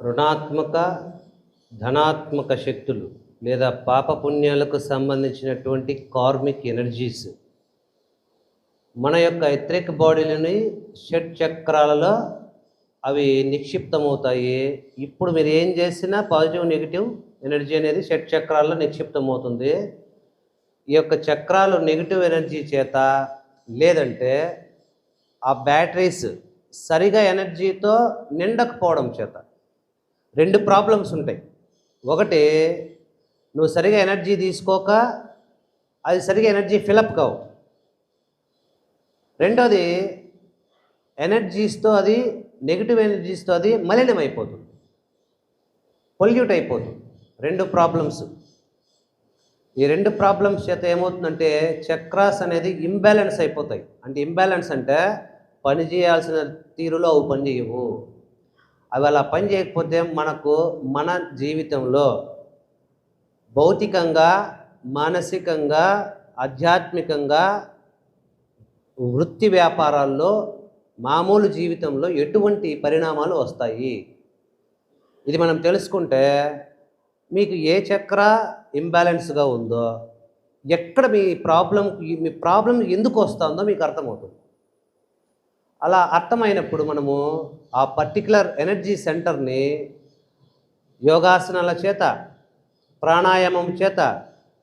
రుణాత్మక ధనాత్మక శక్తులు లేదా పాపపుణ్యాలకు సంబంధించినటువంటి కార్మిక్ ఎనర్జీస్. మన యొక్క వ్యతిరేక బాడీలని షట్ చక్రాలలో అవి నిక్షిప్తమవుతాయి. ఇప్పుడు మీరు ఏం చేసినా పాజిటివ్ నెగిటివ్ ఎనర్జీ అనేది షట్ చక్రాల్లో నిక్షిప్తమవుతుంది. ఈ యొక్క చక్రాలు నెగిటివ్ ఎనర్జీ చేత లేదంటే ఆ బ్యాటరీస్ సరిగా ఎనర్జీతో నిండకపోవడం చేత. రెండు ప్రాబ్లమ్స్ ఉంటాయి. ఒకటి నువ్వు సరిగా ఎనర్జీ తీసుకోక అది సరిగా ఎనర్జీ ఫిలప్ కావు. రెండోది ఎనర్జీస్తో అది నెగిటివ్ ఎనర్జీస్తో అది మలినం అయిపోతుంది. పొల్యూట్ అయిపోతుంది. రెండు ప్రాబ్లమ్స్ ఈ రెండు ప్రాబ్లమ్స్ చేత ఏమవుతుందంటే చక్రాస్ అనేది ఇంబ్యాలెన్స్ అయిపోతాయి. అంటే ఇంబ్యాలెన్స్ అంటే పని చేయాల్సిన తీరులో అవి పని చేయవు అవి అలా పని చేయకపోతే మనకు మన జీవితంలో భౌతికంగా మానసికంగా ఆధ్యాత్మికంగా వృత్తి వ్యాపారాల్లో మామూలు జీవితంలో ఎటువంటి పరిణామాలు వస్తాయి? ఇది మనం తెలుసుకుంటే మీకు ఏ చక్ర ఇంబ్యాలెన్స్గా ఉందో ఎక్కడ మీ ప్రాబ్లం మీ ప్రాబ్లం ఎందుకు వస్తుందో మీకు అర్థమవుతుంది. అలా అర్థమైనప్పుడు మనము ఆ పర్టికులర్ ఎనర్జీ సెంటర్ని యోగాసనాల చేత ప్రాణాయామం చేత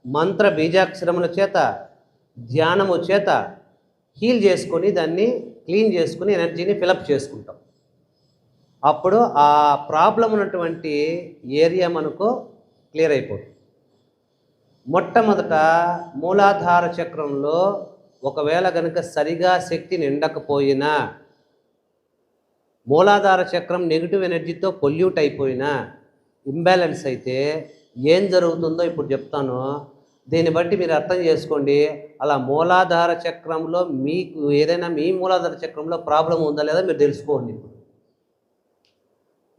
మంత్ర బీజాక్షరముల చేత ధ్యానము చేత హీల్ చేసుకొని దాన్ని క్లీన్ చేసుకుని ఎనర్జీని ఫిలప్ చేసుకుంటాం. అప్పుడు ఆ ప్రాబ్లం ఉన్నటువంటి ఏరియా మనకు క్లియర్ అయిపోతుంది. మొట్టమొదట మూలాధార చక్రంలో ఒకవేళ కనుక సరిగా శక్తి నిండకపోయినా మూలాధార చక్రం నెగిటివ్ ఎనర్జీతో పొల్యూట్ అయిపోయినా ఇంబ్యాలెన్స్ అయితే ఏం జరుగుతుందో ఇప్పుడు చెప్తాను. దీన్ని బట్టి మీరు అర్థం చేసుకోండి. అలా మూలాధార చక్రంలో మీకు ఏదైనా మీ మూలాధార చక్రంలో ప్రాబ్లం ఉందా లేదా మీరు తెలుసుకోండి ఇప్పుడు.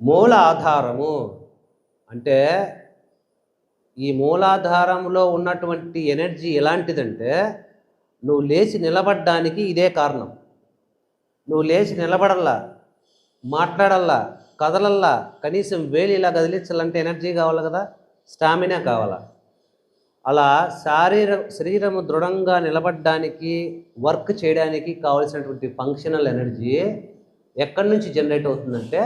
మూల ఆధారము అంటే ఈ మూలాధారంలో ఉన్నటువంటి ఎనర్జీ ఎలాంటిదంటే నువ్వు లేచి నిలబడ్డానికి ఇదే కారణం. నువ్వు లేచి నిలబడల్లా మాట్లాడల్లా కదలల్లా కనీసం వేలి ఇలా కదిలించాలంటే ఎనర్జీ కావాలి కదా స్టామినా కావాలా? అలా శారీర శరీరము దృఢంగా నిలబడడానికి వర్క్ చేయడానికి కావలసినటువంటి ఫంక్షనల్ ఎనర్జీ ఎక్కడి నుంచి జనరేట్ అవుతుందంటే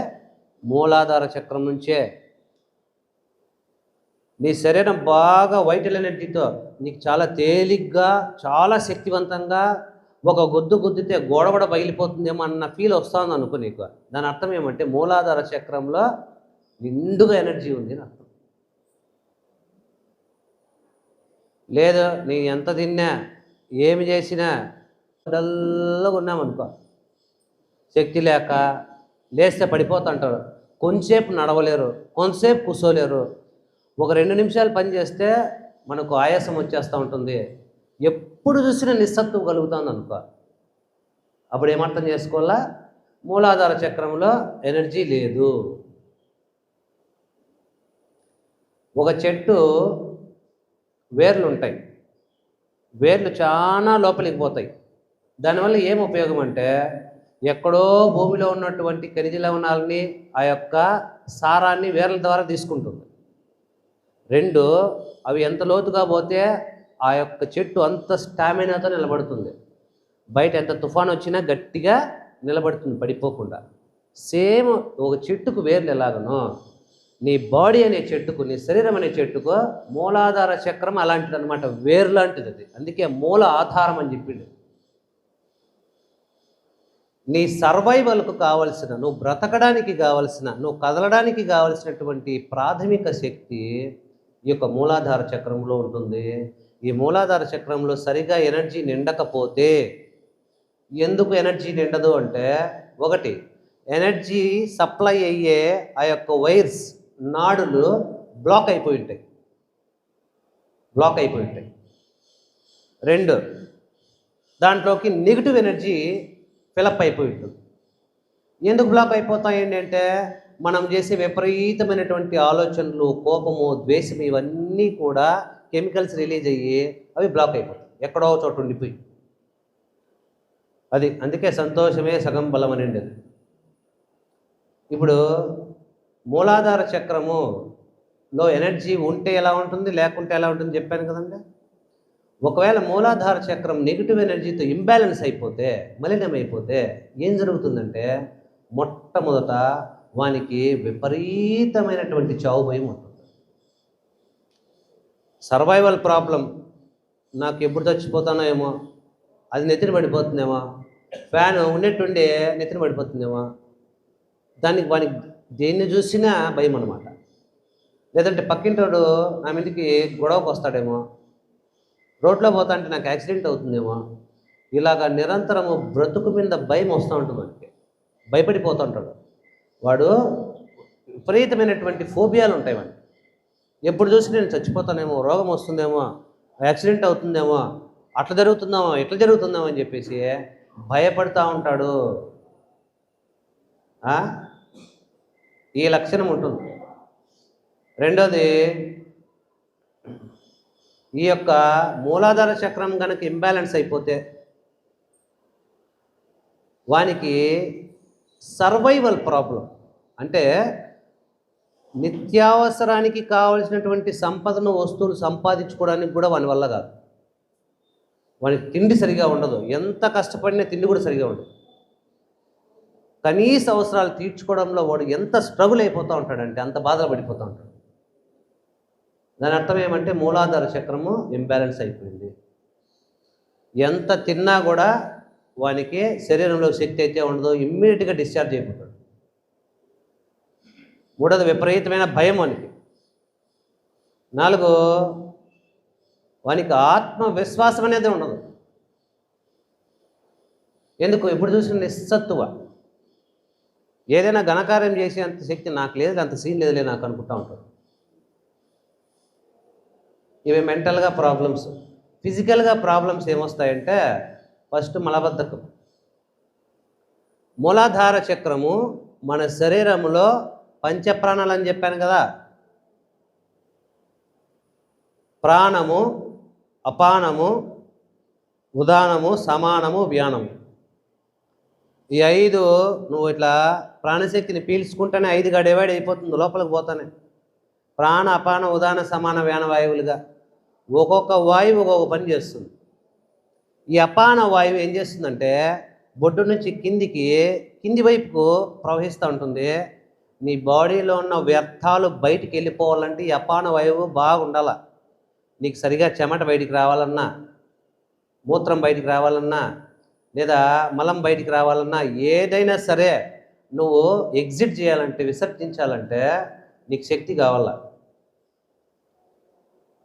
మూలాధార చక్రం నుంచే. నీ శరీరం బాగా వైటల్ ఎనర్జీతో నీకు చాలా తేలిగ్గా చాలా శక్తివంతంగా ఒక గుద్దు గుద్దితే గోడ కూడా పగిలిపోతుందేమో అన్న ఫీల్ వస్తుంది అనుకో నీకు. దాని అర్థం ఏమంటే మూలాధార చక్రంలో నిండుగా ఎనర్జీ ఉంది అని అర్థం. లేదు నీ ఎంత తిన్నా ఏమి చేసినా డల్గా ఉన్నామనుకో శక్తి లేక లేస్తే పడిపోతుంటారు కొంచెంసేపు నడవలేరు కొంతసేపు కూర్చోలేరు. ఒక రెండు నిమిషాలు పని చేస్తే మనకు ఆయాసం వచ్చేస్తూ ఉంటుంది. ఎప్పుడు చూసినా నిస్సత్వం కలుగుతుంది అనుకో. అప్పుడు ఏమర్థం చేసుకోవాలా? మూలాధార చక్రంలో ఎనర్జీ లేదు. ఒక చెట్టు వేర్లు ఉంటాయి. వేర్లు చాలా లోపలికి పోతాయి. దానివల్ల ఏం ఉపయోగం అంటే ఎక్కడో భూమిలో ఉన్నటువంటి ఖనిజ లవణాలని ఆ యొక్క సారాన్ని వేర్ల ద్వారా తీసుకుంటుంది. రెండు అవి ఎంత లోతుగా పోతే ఆ యొక్క చెట్టు అంత స్టామినాతో నిలబడుతుంది. బయట ఎంత తుఫాన్ వచ్చినా గట్టిగా నిలబడుతుంది పడిపోకుండా. సేమ్ ఒక చెట్టుకు వేర్లు ఎలాగనో నీ బాడీ అనే చెట్టుకు నీ శరీరం అనే చెట్టుకు మూలాధార చక్రం అలాంటిది అనమాట వేరు లాంటిది అది అందుకే మూల ఆధారం అని చెప్పిండు. నీ సర్వైవల్కు కావలసిన నువ్వు బ్రతకడానికి కావలసిన నువ్వు కదలడానికి కావలసినటువంటి ప్రాథమిక శక్తి ఈ యొక్క మూలాధార చక్రంలో ఉంటుంది. ఈ మూలాధార చక్రంలో సరిగా ఎనర్జీ నిండకపోతే ఎందుకు ఎనర్జీ నిండదు అంటే ఒకటి ఎనర్జీ సప్లై అయ్యే ఆ యొక్క వైర్స్ నాడులు బ్లాక్ అయిపోయి ఉంటాయి. బ్లాక్ అయిపోయి ఉంటాయి. రెండు దాంట్లోకి నెగిటివ్ ఎనర్జీ ఫిలప్ అయిపోయి ఉంటుంది. ఎందుకు బ్లాక్ అయిపోతాయండి అంటే మనం చేసే విపరీతమైనటువంటి ఆలోచనలు కోపము ద్వేషం ఇవన్నీ కూడా కెమికల్స్ రిలీజ్ అయ్యి అవి బ్లాక్ అయిపోతాయి. ఎక్కడో చోట ఉండిపోయి. అది అందుకే సంతోషమే సగం బలం అని ఉండేది ఇప్పుడు మూలాధార చక్రములో ఎనర్జీ ఉంటే ఎలా ఉంటుంది లేకుంటే ఎలా ఉంటుంది చెప్పాను కదండి? ఒకవేళ మూలాధార చక్రం నెగిటివ్ ఎనర్జీతో ఇంబ్యాలెన్స్ అయిపోతే మలినం అయిపోతే ఏం జరుగుతుందంటే మొట్టమొదట వానికి విపరీతమైనటువంటి చావు భయం ఉంటుంది. సర్వైవల్ ప్రాబ్లం నాకు ఎప్పుడు చచ్చిపోతానో ఏమో అది నెత్తిన పడిపోతుందేమో? ఫ్యాన్ ఉన్నట్టుండి నెత్తిన పడిపోతుందేమో? దానికి వానికి దేన్ని చూసినా భయం అనమాట లేదంటే పక్కింటోడు నా మీదకి గొడవకు వస్తాడేమో? రోడ్లో పోతా అంటే నాకు యాక్సిడెంట్ అవుతుందేమో? ఇలాగ నిరంతరము బ్రతుకు మీద భయం వస్తూ ఉంటుంది మనకి భయపడిపోతూ ఉంటాడు. వాడు విపరీతమైనటువంటి ఫోబియాలు ఉంటాయి వాడికి. ఎప్పుడు చూసి నేను చచ్చిపోతానేమో రోగం వస్తుందేమో యాక్సిడెంట్ అవుతుందేమో అట్లా జరుగుతుందేమో ఎట్లా జరుగుతుందామో అని చెప్పేసి భయపడుతూ ఉంటాడు. ఈ లక్షణం ఉంటుంది. రెండోది ఈ యొక్క మూలాధార చక్రం కనుక ఇంబ్యాలెన్స్ అయిపోతే వానికి సర్వైవల్ ప్రాబ్లం. అంటే నిత్యావసరానికి కావలసినటువంటి సంపదను వస్తువులు సంపాదించుకోవడానికి కూడా వాని వల్ల కాదు. వానికి తిండి సరిగా ఉండదు. ఎంత కష్టపడినా తిండి కూడా సరిగా ఉండదు. కనీస అవసరాలు తీర్చుకోవడంలో వాడు ఎంత స్ట్రగుల్ అయిపోతూ ఉంటాడంటే అంత బాధలు పడిపోతూ ఉంటాడు. దాని అర్థం ఏమంటే మూలాధార చక్రము ఇంబ్యాలెన్స్ అయిపోయింది. ఎంత తిన్నా కూడా వానికి శరీరంలో శక్తి అయితే ఉండదో ఇమ్మీడియట్గా డిశ్చార్జ్ అయిపోతాడు. మూడోది విపరీతమైన భయం వానికి. నాలుగు వానికి ఆత్మవిశ్వాసం అనేది ఉండదు. ఎందుకు? ఎప్పుడు చూసిన నిస్సత్తువ. ఏదైనా ఘనకార్యం చేసే అంత శక్తి నాకు లేదు అంత సీన్ లేదులే నాకు అనుకుంటా ఉంటాడు. ఇవి మెంటల్గా ప్రాబ్లమ్స్. ఫిజికల్గా ప్రాబ్లమ్స్ ఏమొస్తాయంటే ఫస్ట్ మలబద్ధకం. మూలాధార చక్రము మన శరీరంలో పంచప్రాణాలు అని చెప్పాను కదా. ప్రాణము అపానము ఉదానము సమానము వ్యానము. ఈ ఐదు నువ్వు ఇట్లా ప్రాణశక్తిని పీల్చుకుంటేనే ఐదుగా డివైడ్ అయిపోతుంది లోపలికి పోతానే. ప్రాణ అపాన ఉదాన సమాన వ్యాన వాయువులుగా ఒక్కొక్క వాయువు ఒక్కొక్క పని చేస్తుంది. ఈ అపాన వాయువు ఏం చేస్తుందంటే బొడ్డు నుంచి కిందికి కింది వైపుకు ప్రవహిస్తూ ఉంటుంది. నీ బాడీలో ఉన్న వ్యర్థాలు బయటికి వెళ్ళిపోవాలంటే ఈ అపాన వాయువు బాగుండాల. నీకు సరిగా చెమట బయటికి రావాలన్నా మూత్రం బయటికి రావాలన్నా లేదా మలం బయటికి రావాలన్నా ఏదైనా సరే నువ్వు ఎగ్జిట్ చేయాలంటే విసర్జించాలంటే నీకు శక్తి కావాల.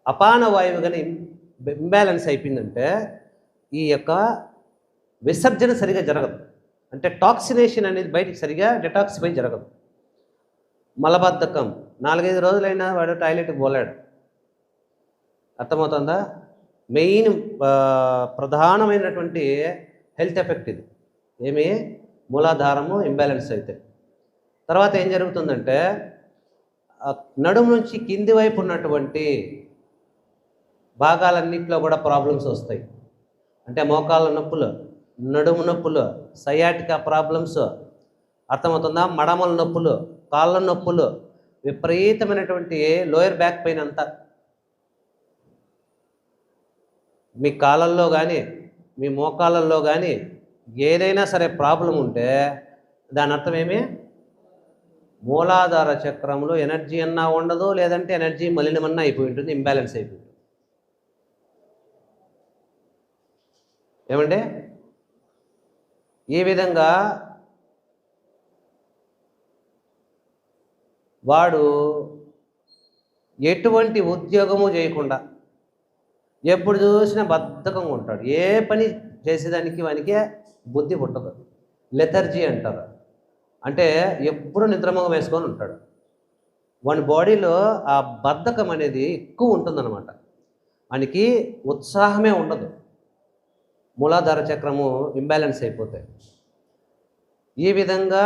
అపాన వాయువు కానీ ఇంబ్యాలెన్స్ అయిపోయిందంటే ఈ యొక్క విసర్జన సరిగా జరగదు. అంటే టాక్సినేషన్ అనేది బయటికి సరిగా డిటాక్సిఫై జరగదు. మలబద్ధకం. నాలుగైదు రోజులైనా వాడు టాయిలెట్కి పోలాడు. అర్థమవుతుందా? మెయిన్ ప్రధానమైనటువంటి హెల్త్ ఎఫెక్ట్ ఇది. ఏమి? మూలాధారము ఇంబ్యాలెన్స్ అయితే. తర్వాత ఏం జరుగుతుందంటే నడుము నుంచి కింది వైపు ఉన్నటువంటి భాగాలన్నింటిలో కూడా ప్రాబ్లమ్స్ వస్తాయి. అంటే మోకాళ్ళ నొప్పులు నడుము నొప్పులు సయాటికా ప్రాబ్లమ్స్ అర్థమవుతుందా? మడమల నొప్పులు కాళ్ళ నొప్పులు విపరీతమైనటువంటి లోయర్ బ్యాక్ పెయిన్ అంతా. మీ కాళ్ళల్లో కానీ మీ మోకాళ్ళల్లో కానీ ఏదైనా సరే ప్రాబ్లం ఉంటే దాని అర్థం ఏమి? మూలాధార చక్రంలో ఎనర్జీ అన్నా ఉండదు లేదంటే ఎనర్జీ మలినమన్నా అయిపోయి ఉంటుంది ఇంబ్యాలెన్స్ అయిపోయి ఉంటుంది. ఏమంటే ఈ విధంగా వాడు ఎటువంటి ఉద్యోగము చేయకుండా ఎప్పుడు చూసినా బద్ధకంగా ఉంటాడు. ఏ పని చేసేదానికి వానికి బుద్ధి పుట్టదు. లెథర్జీ అంటారు. అంటే ఎప్పుడు నిద్రమోగం వేసుకొని ఉంటాడు. వాని బాడీలో ఆ బద్ధకం అనేది ఎక్కువ ఉంటుందన్నమాట. వానికి ఉత్సాహమే ఉండదు. మూలాధార చక్రము ఇంబ్యాలెన్స్ అయిపోతాయి. ఈ విధంగా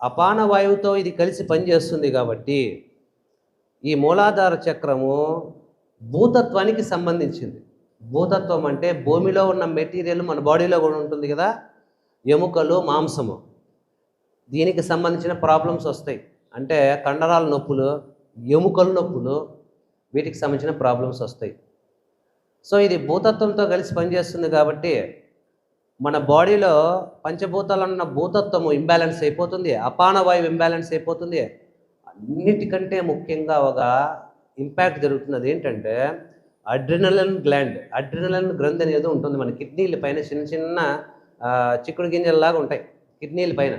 అపాన వాయువుతో ఇది కలిసి పనిచేస్తుంది కాబట్టి ఈ మూలాధార చక్రము భూతత్వానికి సంబంధించింది. భూతత్వం అంటే భూమిలో ఉన్న మెటీరియల్ మన బాడీలో కూడా ఉంటుంది కదా ఎముకలు మాంసము. దీనికి సంబంధించిన ప్రాబ్లమ్స్ వస్తాయి. అంటే కండరాల నొప్పులు ఎముకల నొప్పులు వీటికి సంబంధించిన ప్రాబ్లమ్స్ వస్తాయి. సో ఇది భూతత్వంతో కలిసి పనిచేస్తుంది కాబట్టి మన బాడీలో పంచభూతాలు ఉన్న భూతత్వము ఇంబ్యాలెన్స్ అయిపోతుంది అపాన వాయువు ఇంబ్యాలెన్స్ అయిపోతుంది. అన్నిటికంటే ముఖ్యంగా ఒక ఇంపాక్ట్ జరుగుతున్నది ఏంటంటే అడ్రినలన్ గ్లాండ్ అడ్రినలన్ గ్రంథి అనేది ఉంటుంది మన కిడ్నీల పైన చిన్న చిన్న చిక్కుడు గింజల్లాగా ఉంటాయి కిడ్నీల పైన.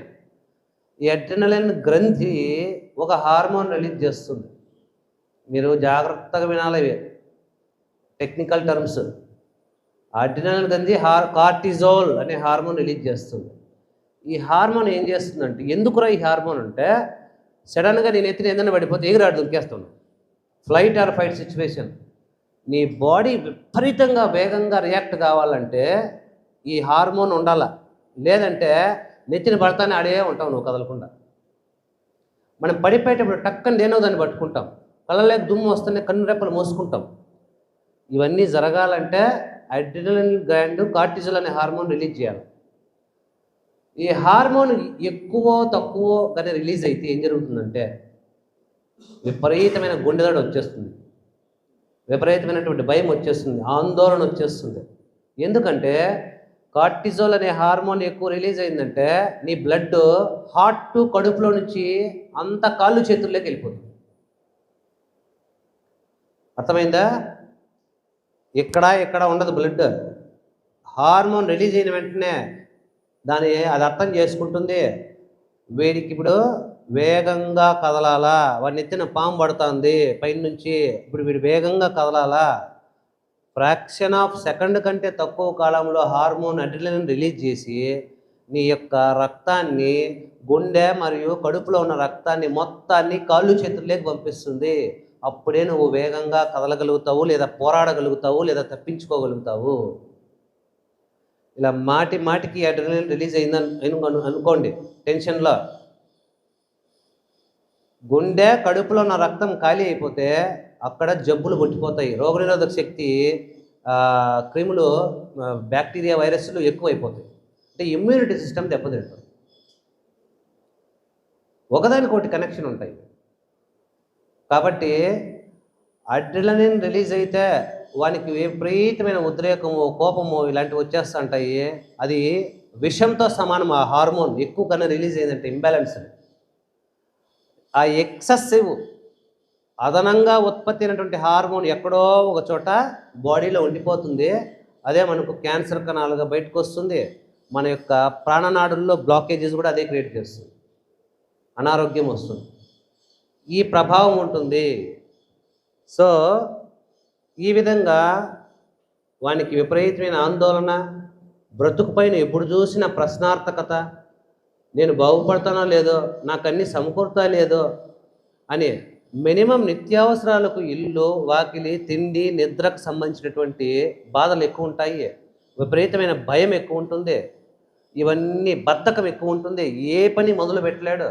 ఈ అడ్రినలిన్ గ్రంథి ఒక హార్మోన్ రిలీజ్ చేస్తుంది. మీరు జాగ్రత్తగా వినాలి. టెక్నికల్ టర్మ్స్ అడ్రినలిన్ గంజి హార్ కార్టిజోల్ అనే హార్మోన్ రిలీజ్ చేస్తుంది. ఈ హార్మోన్ ఏం చేస్తుందంటే ఎందుకురా ఈ హార్మోన్ అంటే సడన్గా నేను ఎత్తిన ఏదైనా పడిపోతే ఎగిరాడు దొరికేస్తున్నాను ఫ్లైట్ ఆర్ ఫైట్ సిచ్యువేషన్ నీ బాడీ విపరీతంగా వేగంగా రియాక్ట్ కావాలంటే ఈ హార్మోన్ ఉండాల? లేదంటే నెత్తిన పడతానే ఆడే ఉంటావు నువ్వు కదలకుండా. మనం పడిపోయేటప్పుడు టక్కని దేనో దాన్ని పట్టుకుంటాం. కళ్ళలేక దుమ్ము వస్తేనే కన్ను రెప్పలు మోసుకుంటాం. ఇవన్నీ జరగాలంటే అడ్రినలిన్ గ్లాండ్ కార్టిజల్ అనే హార్మోన్ రిలీజ్ చేయాలి. ఈ హార్మోన్ ఎక్కువ తక్కువ కానీ రిలీజ్ అయితే ఏం జరుగుతుందంటే విపరీతమైన గుండెదడ వచ్చేస్తుంది. విపరీతమైనటువంటి భయం వచ్చేస్తుంది. ఆందోళన వచ్చేస్తుంది. ఎందుకంటే కార్టిజోల్ అనే హార్మోన్ ఎక్కువ రిలీజ్ అయిందంటే నీ బ్లడ్ హార్ట్ కడుపులో నుంచి అంత కాళ్ళు చేతుల్లోకి వెళ్ళిపోతుంది. అర్థమైందా? ఇక్కడ ఇక్కడ ఉండదు బ్లడ్ హార్మోన్ రిలీజ్ అయిన వెంటనే దాని అది అర్థం చేసుకుంటుంది. వీడికి ఇప్పుడు వేగంగా కదలాలా. వాడిని ఎత్తిన పాము పడుతుంది. పైనుంచి ఇప్పుడు వీడు వేగంగా కదలాలా. ఫ్రాక్షన్ ఆఫ్ సెకండ్ కంటే తక్కువ కాలంలో హార్మోన్ అడ్రిలిన్ రిలీజ్ చేసి నీ యొక్క రక్తాన్ని గుండె మరియు కడుపులో ఉన్న రక్తాన్ని మొత్తాన్ని కాళ్ళు చేతుల్లోకి పంపిస్తుంది. అప్పుడే నువ్వు వేగంగా కదలగలుగుతావు లేదా పోరాడగలుగుతావు లేదా తప్పించుకోగలుగుతావు. ఇలా మాటి మాటికి అడ్రినలిన్ రిలీజ్ అయిందని అను- అనుకోండి. టెన్షన్లో గుండె కడుపులో ఉన్న రక్తం ఖాళీ అయిపోతే అక్కడ జబ్బులు కొట్టిపోతాయి రోగనిరోధక శక్తి క్రిములు బ్యాక్టీరియా వైరస్లు ఎక్కువైపోతాయి. అంటే ఇమ్యూనిటీ సిస్టమ్ దెబ్బతింటుంది. ఒకదానికొకటి కనెక్షన్ ఉంటాయి. కాబట్టి అడ్రినలిన్ రిలీజ్ అయితే వానికి విపరీతమైన ఉద్రేకము కోపము ఇలాంటివి వచ్చేస్తుంటాయి. అది విషంతో సమానం. ఆ హార్మోన్ ఎక్కువ కన్నా రిలీజ్ అయిందంటే ఇంబ్యాలెన్స్. ఆ ఎక్సెసివ్ అదనంగా ఉత్పత్తి అయినటువంటి హార్మోన్ ఎక్కడో ఒక చోట బాడీలో ఉండిపోతుంది. అదే మనకు క్యాన్సర్ కణాలుగా బయటకు వస్తుంది. మన యొక్క ప్రాణనాడుల్లో బ్లాకేజెస్ కూడా అదే క్రియేట్ చేస్తుంది. అనారోగ్యం వస్తుంది. ఈ ప్రభావం ఉంటుంది. సో ఈ విధంగా వానికి విపరీతమైన ఆందోళన బ్రతుకుపైన ఎప్పుడు చూసిన ప్రశ్నార్థకత నేను బాగుపడతానో లేదో నాకు అన్ని సమకూరుతా లేదో అని మినిమం నిత్యావసరాలకు ఇల్లు వాకిలి తిండి నిద్రకు సంబంధించినటువంటి బాధలు ఎక్కువ ఉంటాయి. విపరీతమైన భయం ఎక్కువ ఉంటుంది. ఇవన్నీ బద్ధకం ఎక్కువ ఉంటుంది. ఏ పని మొదలు పెట్టలేడు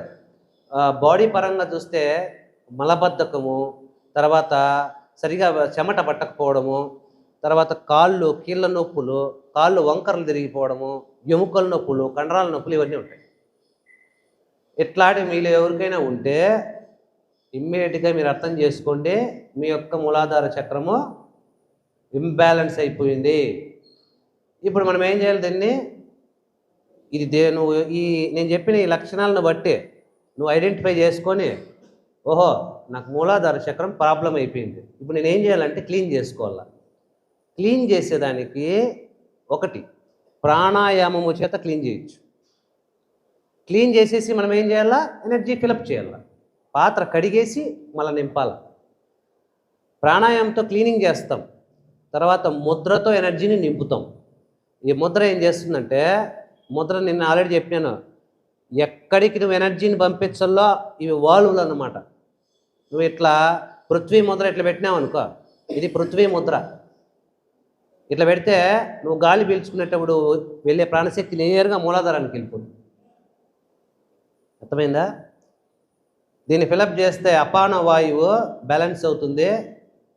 బాడీ పరంగా చూస్తే మలబద్ధకము తర్వాత సరిగా చెమట పట్టకపోవడము తర్వాత కాళ్ళు కీళ్ళ నొప్పులు కాళ్ళు వంకరలు తిరిగిపోవడము ఎముకల నొప్పులు కండరాల నొప్పులు ఇవన్నీ ఉంటాయి. ఇట్లాంటి మీలో ఎవరికైనా ఉంటే ఇమ్మీడియట్గా మీరు అర్థం చేసుకోండి మీ యొక్క మూలాధార చక్రము ఇంబ్యాలెన్స్ అయిపోయింది. ఇప్పుడు మనం ఏం చేయాలి దీన్ని? ఇది దే నువ్వు ఈ నేను చెప్పిన ఈ లక్షణాలను బట్టి నువ్వు ఐడెంటిఫై చేసుకొని ఓహో నాకు మూలాధార చక్రం ప్రాబ్లం అయిపోయింది. ఇప్పుడు నేను ఏం చేయాలంటే క్లీన్ చేసుకోవాలా? క్లీన్ చేసేదానికి ఒకటి ప్రాణాయామము చేత క్లీన్ చేయొచ్చు. క్లీన్ చేసేసి మనం ఏం చేయాలా? ఎనర్జీ ఫిలప్ చేయాలా? పాత్ర కడిగేసి మళ్ళీ నింపాల? ప్రాణాయామంతో క్లీనింగ్ చేస్తాం. తర్వాత ముద్రతో ఎనర్జీని నింపుతాం. ఈ ముద్ర ఏం చేస్తుందంటే ముద్ర నిన్న ఆల్రెడీ చెప్పాను ఎక్కడికి నువ్వు ఎనర్జీని పంపించాలో ఇవి వాల్వులు అన్నమాట. నువ్వు ఇట్లా పృథ్వీ ముద్ర ఇట్లా పెట్టినావు అనుకో ఇది పృథ్వీ ముద్ర. ఇట్లా పెడితే నువ్వు గాలి పీల్చుకునేటప్పుడు వెళ్ళే ప్రాణశక్తి నేరుగా మూలాధారానికి వెళ్ళిపోతుంది అర్థమైందా? దీన్ని ఫిలప్ చేస్తే అపాన వాయువు బ్యాలెన్స్ అవుతుంది.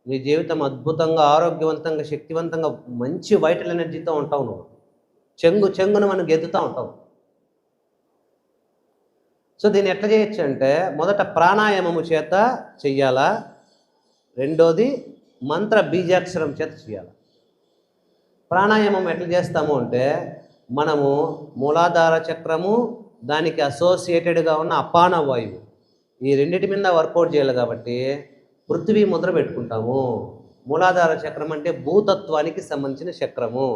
నీ జీవితం అద్భుతంగా ఆరోగ్యవంతంగా శక్తివంతంగా మంచి వైటల్ ఎనర్జీతో ఉంటావు నువ్వు. చెంగు చెంగును మనం గెద్దుతూ ఉంటావు. సో దీన్ని ఎట్లా చేయొచ్చు అంటే మొదట ప్రాణాయామము చేత చెయ్యాలా? రెండోది మంత్ర బీజాక్షరం చేత చేయాలి ప్రాణాయామం ఎట్లా చేస్తాము అంటే మనము మూలాధార చక్రము దానికి అసోసియేటెడ్గా ఉన్న అపాన వాయువు. ఈ రెండింటి మీద వర్కౌట్ చేయాలి కాబట్టి పృథ్వీ ముద్ర పెట్టుకుంటాము. మూలాధార చక్రం అంటే భూతత్వానికి సంబంధించిన చక్రము.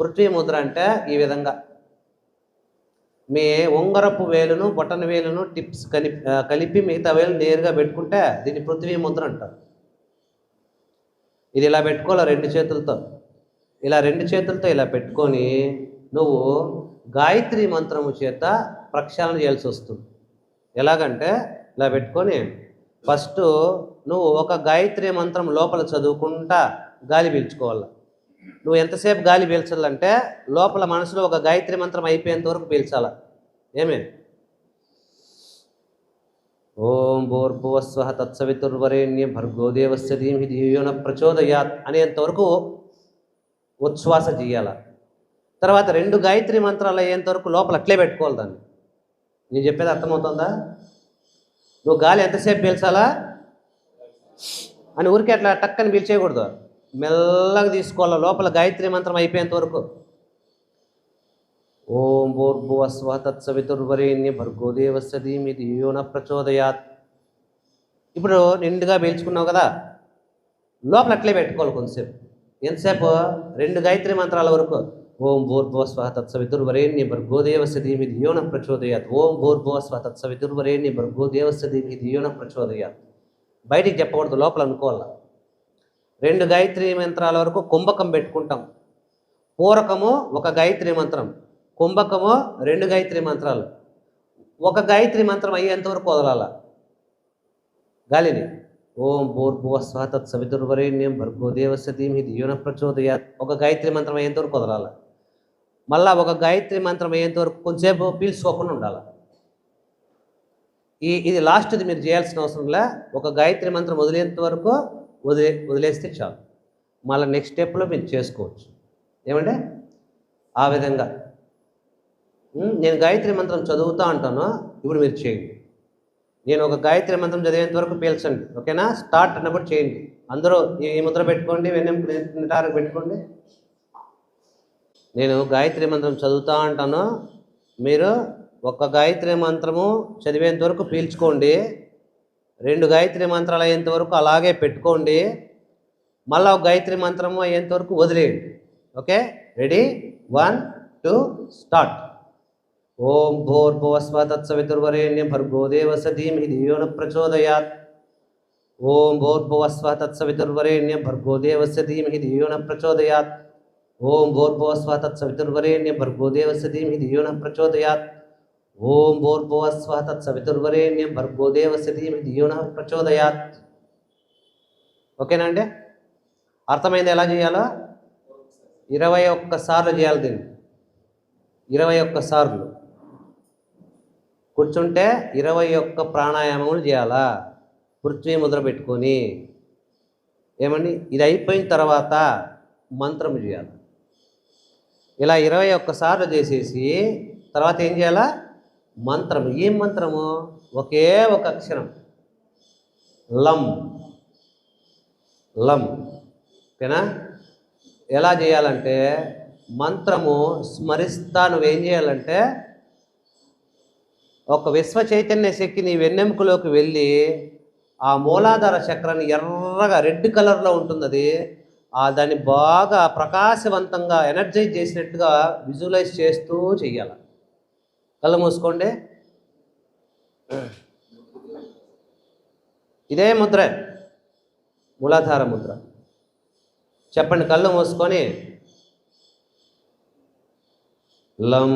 పృథ్వీ ముద్ర అంటే ఈ విధంగా మీ ఉంగరపు వేలును బొటన వేలును టిప్స్ కలిపి కలిపి మిగతా వేలు నేరుగా పెట్టుకుంటే దీన్ని పృథ్వీ ముద్ర అంటారు. ఇది ఇలా పెట్టుకోవాలి రెండు చేతులతో? ఇలా రెండు చేతులతో ఇలా పెట్టుకొని నువ్వు గాయత్రి మంత్రము చేత ప్రక్షాళన చేయాల్సి వస్తుంది. ఎలాగంటే ఇలా పెట్టుకొని ఫస్ట్ నువ్వు ఒక గాయత్రి మంత్రం లోపల చదువుకుంటా గాలి పీల్చుకోవాలి. నువ్వు ఎంతసేపు గాలి పీల్చాలంటే లోపల మనసులో ఒక గాయత్రి మంత్రం అయిపోయేంత వరకు పీల్చాల? ఏమే? ఓం భూర్భువస్వ తత్సవితుర్వరేణ్య భర్గోదేవస్య ధీమి ధియోన ప్రచోదయాత్ అనేంతవరకు ఉచ్ఛ్వాస చేయాల? తర్వాత రెండు గాయత్రి మంత్రాలు అయ్యేంత వరకు లోపల అట్లే పెట్టుకోవాలి దాన్ని. నేను చెప్పేది అర్థమవుతుందా? నువ్వు గాలి ఎంతసేపు పీల్చాలా? అని ఊరికే అట్లా టక్కని పీల్చేయకూడదు. మెల్లగా తీసుకోవాలి? లోపల గాయత్రి మంత్రం అయిపోయేంత వరకు. ఓం భూర్భువస్వ తత్సవితుర్వరేణ్య భర్గోదేవస్య ధీమి ధియోన ప్రచోదయాత్. ఇప్పుడు నిండుగా పీల్చుకున్నావు కదా? లోపల అట్లే పెట్టుకోవాలి కొంతసేపు. ఎంతసేపు? రెండు గాయత్రి మంత్రాల వరకు. ఓం భూర్భువస్వ తత్సవితుర్వరేణ్య భర్గోదేవస్య ధీమి ధియోన ప్రచోదయాత్. ఓం భూర్భువస్వ తత్సవితుర్వరేణ్య భర్గోదేవస్య ధీమి ధియోన ప్రచోదయాత్. బయటికి చెప్పకూడదు లోపల అనుకోవాలి? రెండు గాయత్రి మంత్రాల వరకు కుంభకం పెట్టుకుంటాం. పూరకము ఒక గాయత్రి మంత్రం కుంభకము రెండు గాయత్రి మంత్రాలు. ఒక గాయత్రి మంత్రం అయ్యేంతవరకు వదలాల. గాలిని. ఓం భూర్భువస్వ తత్సవితుర్వరేణ్యం భర్గోదేవస్య ధీమి ధియోన ప్రచోదయాత్. ఒక గాయత్రి మంత్రం అయ్యేంతవరకు వదలాల. మళ్ళా ఒక గాయత్రి మంత్రం అయ్యేంతవరకు కొంచెంసేపు పీల్చుకోకుండా ఉండాలి. ఈ ఇది లాస్ట్ది మీరు చేయాల్సిన అవసరం లే. ఒక గాయత్రి మంత్రం వదిలేంత వరకు వదిలే వదిలేస్తే చాలు. మళ్ళీ నెక్స్ట్ స్టెప్లో మీరు చేసుకోవచ్చు. ఏమంటే ఆ విధంగా. నేను గాయత్రి మంత్రం చదువుతా అంటాను ఇప్పుడు మీరు చేయండి. నేను ఒక గాయత్రి మంత్రం చదివేంత వరకు పీల్చండి ఓకేనా? స్టార్ట్ అన్నప్పుడు చేయండి. అందరూ ఈ ముద్ర పెట్టుకోండి వెన్నెంపు పెట్టుకోండి. నేను గాయత్రి మంత్రం చదువుతా అంటాను మీరు ఒక్క గాయత్రి మంత్రము చదివేంత వరకు పీల్చుకోండి. రెండు గాయత్రి మంత్రాలు అయ్యేంత వరకు అలాగే పెట్టుకోండి. మళ్ళీ ఒక గాయత్రి మంత్రము అయ్యేంత వరకు వదిలేయండి. Okay? Ready? One two start. ఓం భూర్భువస్వ తత్సవితుర్వరేణ్యం భర్గో దేవస్య ధీమహి ధియో ప్రచోదయాత్. ఓం భూర్భువస్వ తత్సవితుర్వరేణ్యం భర్గో దేవస్య ధీమహి ధియో ప్రచోదయాత్. ఓం భూర్భువస్వ తత్సవితుర్వరేణ్యం భర్గో దేవస్య ధీమహి ధియో ప్రచోదయాత్. ఓం భూర్భువస్వ తత్సవితుర్వరేణ్యం భర్గోదేవ దేవస్య ధీమహి ప్రచోదయాత్. ఓకేనా అండి? అర్థమైంది ఎలా చేయాలో? ఇరవై ఒక్క సార్లు చేయాలి దీన్ని. ఇరవై ఒక్క సార్లు. కూర్చుంటే ఇరవై ఒక్క ప్రాణాయామములు చేయాలా? పృథ్వీ ముద్ర పెట్టుకొని. ఏమండి? ఇది అయిపోయిన తర్వాత మంత్రం చేయాలి. ఇలా ఇరవై ఒక్క సార్లు చేసేసి తర్వాత ఏం చేయాలా? మంత్రం ఏం మంత్రము? ఒకే ఒక అక్షరం. లం. లం. ఓకేనా? ఎలా చేయాలంటే మంత్రము స్మరిస్తా నువ్వేం చేయాలంటే ఒక విశ్వ చైతన్య శక్తి నీ వెన్నెముకలోకి వెళ్ళి ఆ మూలాధార చక్రాన్ని ఎర్రగా రెడ్ కలర్లో ఉంటుంది అది ఆ దాన్ని బాగా ప్రకాశవంతంగా ఎనర్జైజ్ చేసినట్టుగా విజువలైజ్ చేస్తూ చెయ్యాలి. కళ్ళు మూసుకోండి. ఇదే ముద్ర. మూలాధార ముద్ర. చెప్పండి కళ్ళు మూసుకొని. లం.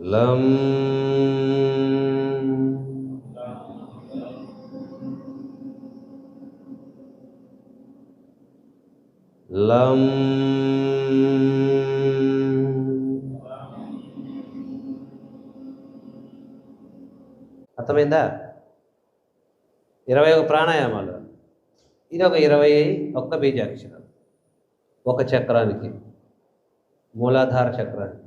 లం. లం. అర్థమైందా? ఇరవై ఒక ప్రాణాయామాలు. ఇది ఒక ఇరవై ఒక్క బీజాక్షరం ఒక చక్రానికి. మూలాధార చక్రానికి.